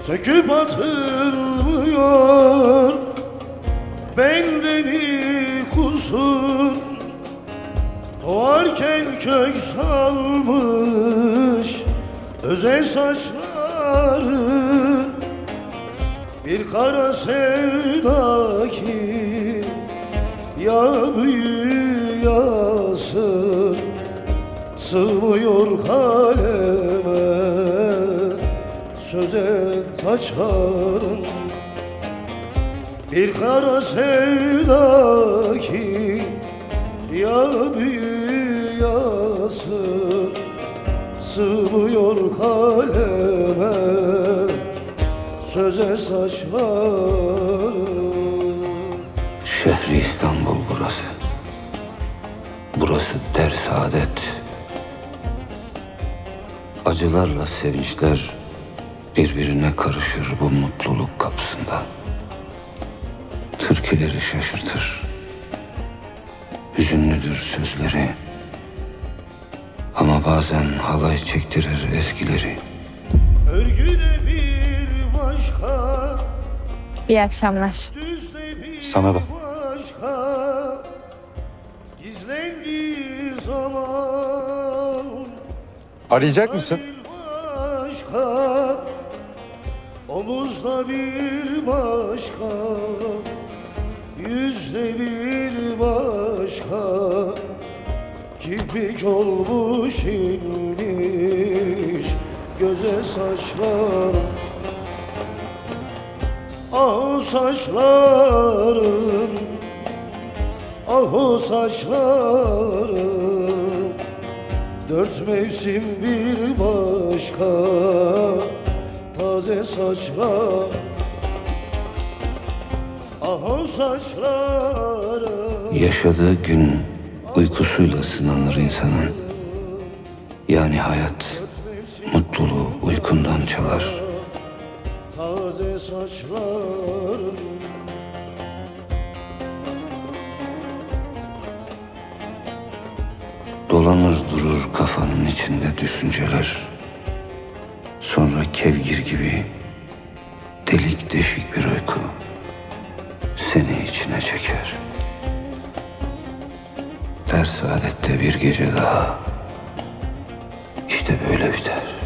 Söküp atılmıyor Bendeni kusur Doğarken kök salmış Özel saçların Bir kara sevda ki Ya büyü yasın Sığmıyor kaleme Söze saçarım Bir kara sevda ki Ya büyü Sığmıyor kaleme Söze saçlarım Şehri İstanbul burası. Burası der saadet. Acılarla sevinçler birbirine karışır bu mutluluk kapısında. Türküleri şaşırtır. Hüzünlüdür sözleri. Ama bazen halay çektirir eskileri. Örgüde bir başka İyi akşamlar. Sana da. başka Gizlendiği zaman Arayacak mısın? Omuzda bir başka Yüzde bir başka. Kirpik olmuş inmiş Göze saçlar. Ah saçların Ah o saçların Dört mevsim bir başka Taze saçlar Ah o saçların Yaşadığı gün uykusuyla sınanır insanın. Yani hayat mutluluğu uykundan çalar. Taze saçların Dolanır durur kafanın içinde düşünceler. Sonra kevgir gibi delik deşik bir uyku seni içine çeker. Der saadette bir gece daha işte böyle biter.